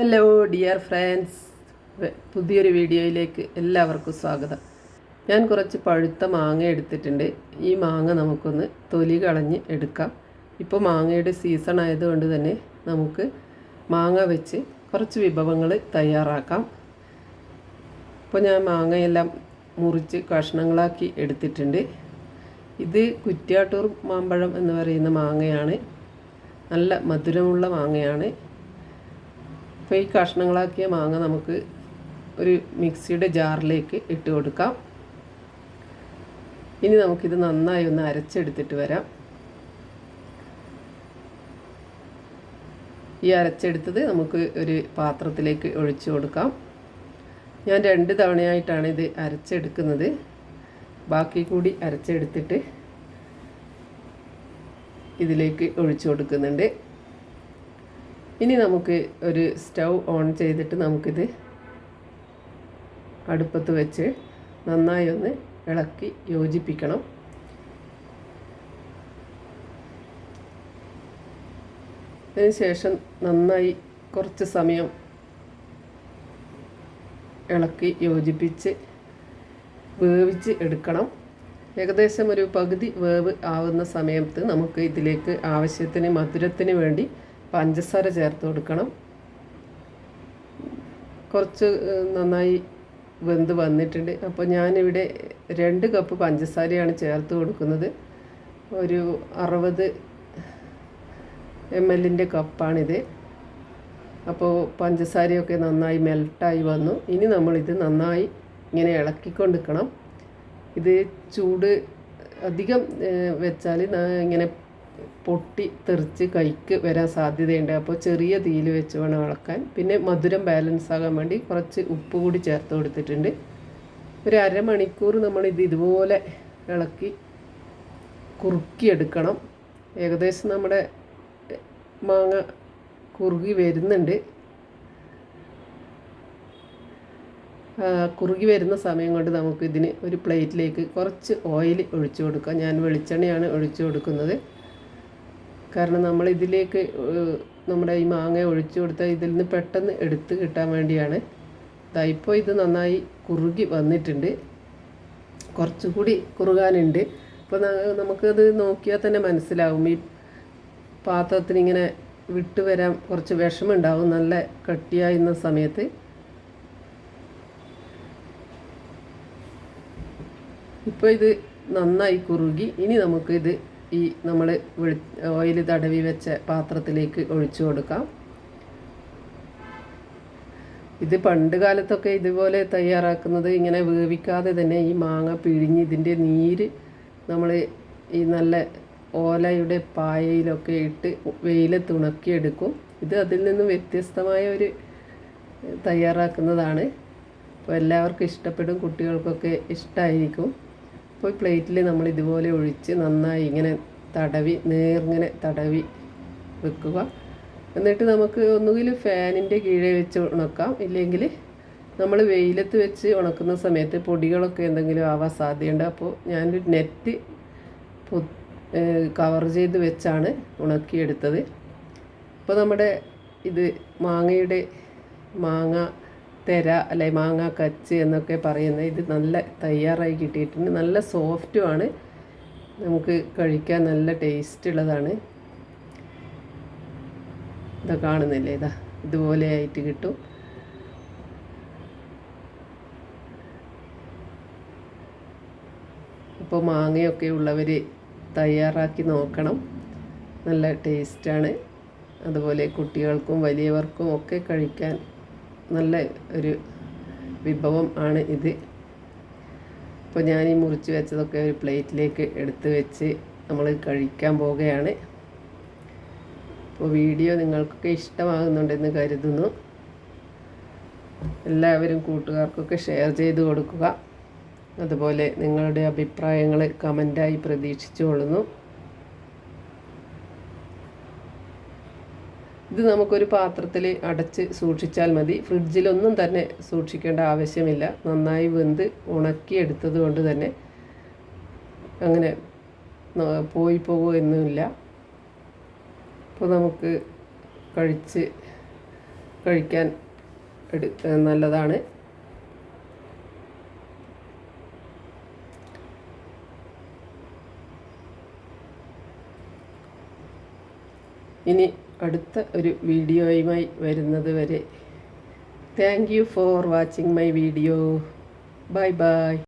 Hello dear friends പുതിയൊരു വീഡിയോയിലേക്ക് എല്ലാവർക്കും സ്വാഗതം. ഞാൻ കുറച്ച് പഴുത്ത മാങ്ങ എടുത്തിട്ടുണ്ട്. ഈ മാങ്ങ നമുക്കൊന്ന് തൊലി കളഞ്ഞ് എടുക്കാം. ഇപ്പോൾ മാങ്ങയുടെ സീസൺ ആയതുകൊണ്ട് തന്നെ നമുക്ക് മാങ്ങ വെച്ച് കുറച്ച് വിഭവങ്ങൾ തയ്യാറാക്കാം. ഇപ്പോൾ ഞാൻ മാങ്ങയെല്ലാം മുറിച്ച് കഷ്ണങ്ങളാക്കി എടുത്തിട്ടുണ്ട്. ഇത് കുറ്റ്യാട്ടൂർ മാമ്പഴം എന്ന് പറയുന്ന മാങ്ങയാണ്. നല്ല മധുരമുള്ള മാങ്ങയാണ്. അപ്പോൾ ഈ കഷ്ണങ്ങളാക്കിയ മാങ്ങ നമുക്ക് ഒരു മിക്സിയുടെ ജാറിലേക്ക് ഇട്ട് കൊടുക്കാം. ഇനി നമുക്കിത് നന്നായി ഒന്ന് അരച്ചെടുത്തിട്ട് വരാം. ഈ അരച്ചെടുത്തത് നമുക്ക് ഒരു പാത്രത്തിലേക്ക് ഒഴിച്ചു കൊടുക്കാം. ഞാൻ രണ്ട് തവണയായിട്ടാണ് ഇത് അരച്ചെടുക്കുന്നത്. ബാക്കി കൂടി അരച്ചെടുത്തിട്ട് ഇതിലേക്ക് ഒഴിച്ചു കൊടുക്കുന്നുണ്ട്. ഇനി നമുക്ക് ഒരു സ്റ്റൗ ഓൺ ചെയ്തിട്ട് നമുക്കിത് അടുപ്പത്ത് വെച്ച് നന്നായി ഒന്ന് ഇളക്കി യോജിപ്പിക്കണം. അതിനുശേഷം നന്നായി കുറച്ച് സമയം ഇളക്കി യോജിപ്പിച്ച് വേവിച്ച് എടുക്കണം. ഏകദേശം ഒരു പകുതി വേവ് ആവുന്ന സമയത്ത് നമുക്ക് ഇതിലേക്ക് ആവശ്യത്തിന് മധുരത്തിന് വേണ്ടി പഞ്ചസാര ചേർത്ത് കൊടുക്കണം. കുറച്ച് നന്നായി വെന്ത് വന്നിട്ടുണ്ട്. അപ്പോൾ ഞാനിവിടെ രണ്ട് കപ്പ് പഞ്ചസാരയാണ് ചേർത്ത് കൊടുക്കുന്നത്. ഒരു അറുപത് എം എല്ലിന്റെ കപ്പാണിത്. അപ്പോൾ പഞ്ചസാരയൊക്കെ നന്നായി മെൽട്ടായി വന്നു. ഇനി നമ്മളിത് നന്നായി ഇങ്ങനെ ഇളക്കിക്കൊണ്ടിരിക്കണം ഇത് ചൂട് അധികം വെച്ചാൽ ഇങ്ങനെ പൊട്ടി തെറിച്ച് കൈക്ക് വരാൻ സാധ്യതയുണ്ട്. അപ്പോൾ ചെറിയ തീയിൽ വെച്ച് വേണം ഇളക്കാൻ പിന്നെ മധുരം ബാലൻസ് ആകാൻ വേണ്ടി കുറച്ച് ഉപ്പ് കൂടി ചേർത്ത് കൊടുത്തിട്ടുണ്ട്. ഒരു അരമണിക്കൂർ നമ്മൾ ഇത് ഇതുപോലെ ഇളക്കി കുറുക്കിയെടുക്കണം. ഏകദേശം നമ്മുടെ മാങ്ങ കുറുകി വരുന്നുണ്ട്. കുറുകി വരുന്ന സമയം കൊണ്ട് നമുക്ക് ഇതിന് ഒരു പ്ലേറ്റിലേക്ക് കുറച്ച് ഓയിൽ ഒഴിച്ചു കൊടുക്കാം. ഞാൻ വെളിച്ചെണ്ണയാണ് ഒഴിച്ചു കൊടുക്കുന്നത്. കാരണം നമ്മൾ ഇതിലേക്ക് നമ്മുടെ ഈ മാങ്ങ ഒഴിച്ചു കൊടുത്താൽ ഇതിൽ നിന്ന് പെട്ടെന്ന് എടുത്ത് കിട്ടാൻ വേണ്ടിയാണ്. ഇപ്പോൾ ഇത് നന്നായി കുറുകി വന്നിട്ടുണ്ട്. കുറച്ചുകൂടി കുറുകാനുണ്ട്. അപ്പോൾ നമുക്കത് നോക്കിയാൽ തന്നെ മനസ്സിലാവും. ഈ പാത്രത്തിന് ഇങ്ങനെ വിട്ടു വരാൻ കുറച്ച് വിഷമുണ്ടാവും. നല്ല കട്ടിയായിരുന്ന സമയത്ത്. ഇപ്പോൾ ഇത് നന്നായി കുറുകി. ഇനി നമുക്കിത് ഈ നമ്മൾ ഓയിൽ തടവി വെച്ച പാത്രത്തിലേക്ക് ഒഴിച്ചു കൊടുക്കാം. ഇത് പണ്ട് കാലത്തൊക്കെ ഇതുപോലെ തയ്യാറാക്കുന്നത് ഇങ്ങനെ വേവിക്കാതെ തന്നെ ഈ മാങ്ങ പിഴിഞ്ഞ് ഇതിന്റെ നീര് നമ്മൾ ഈ നല്ല ഓലയുടെ പായയിലൊക്കെ ഇട്ട് വെയിലത്ത് ഉണക്കിയെടുക്കും ഇത് അതിൽ നിന്നും വ്യത്യസ്തമായ ഒരു തയ്യാറാക്കുന്നതാണ്. അപ്പോൾ എല്ലാവർക്കും ഇഷ്ടപ്പെടും കുട്ടികൾക്കൊക്കെ ഇഷ്ടമായിരിക്കും അപ്പോൾ പ്ലേറ്റിൽ നമ്മൾ ഇതുപോലെ ഒഴിച്ച് നന്നായി ഇങ്ങനെ തടവി നേർങ്ങനെ തടവി വെക്കുക. എന്നിട്ട് നമുക്ക് ഒന്നുകിൽ ഫാനിന്റെ കീഴെ വെച്ച് ഉണക്കാം. ഇല്ലെങ്കിൽ നമ്മൾ വെയിലത്ത് വെച്ച് ഉണക്കുന്ന സമയത്ത് പൊടികളൊക്കെ എന്തെങ്കിലും ആവാൻ സാധ്യതയുണ്ട്. അപ്പോൾ ഞാനൊരു നെറ്റ് കവർ ചെയ്ത് വെച്ചാണ് ഉണക്കിയെടുത്തത്. അപ്പോൾ നമ്മുടെ ഇത് മാങ്ങയുടെ മാങ്ങ തെര അല്ലെ മാങ്ങ കച്ച് എന്നൊക്കെ പറയുന്ന ഇത് നല്ല തയ്യാറായി കിട്ടിയിട്ടുണ്ട്. നല്ല സോഫ്റ്റുമാണ് നമുക്ക് കഴിക്കാൻ നല്ല ടേസ്റ്റ് ഉള്ളതാണ്. ഇതാ കാണുന്നില്ലേ? ഇതാ ഇതുപോലെ ആയിട്ട് കിട്ടും. അപ്പോൾ മാങ്ങയൊക്കെ ഉള്ളവർ തയ്യാറാക്കി നോക്കണം. നല്ല ടേസ്റ്റാണ് അതുപോലെ കുട്ടികൾക്കും വലിയവർക്കും ഒക്കെ കഴിക്കാൻ നല്ല ഒരു വിഭവം ആണ് ഇത്. അപ്പോൾ ഞാൻ ഈ മുറിച്ച് വെച്ചതൊക്കെ ഒരു പ്ലേറ്റിലേക്ക് എടുത്ത് വെച്ച് നമ്മൾ കഴിക്കാൻ പോവുകയാണ്. അപ്പോൾ വീഡിയോ നിങ്ങൾക്കൊക്കെ ഇഷ്ടമാകുന്നുണ്ടെന്ന് കരുതുന്നു. എല്ലാവരും കൂട്ടുകാർക്കൊക്കെ ഷെയർ ചെയ്ത് കൊടുക്കുക. അതുപോലെ നിങ്ങളുടെ അഭിപ്രായങ്ങൾ കമന്റായി പ്രതീക്ഷിച്ചു കൊള്ളുന്നു ഇത് നമുക്കൊരു പാത്രത്തിൽ അടച്ച് സൂക്ഷിച്ചാൽ മതി. ഫ്രിഡ്ജിലൊന്നും തന്നെ സൂക്ഷിക്കേണ്ട ആവശ്യമില്ല. നന്നായി വെന്ത് ഉണക്കിയെടുത്തത് കൊണ്ട് തന്നെ അങ്ങനെ പോയി പോകുമെന്നുമില്ല അപ്പോൾ നമുക്ക് കഴിച്ച് കഴിക്കാൻ എടു നല്ലതാണ്. ഇനി അടുത്ത ഒരു വീഡിയോയുമായി വരുന്നത് വരെ. Thank you for watching my video bye bye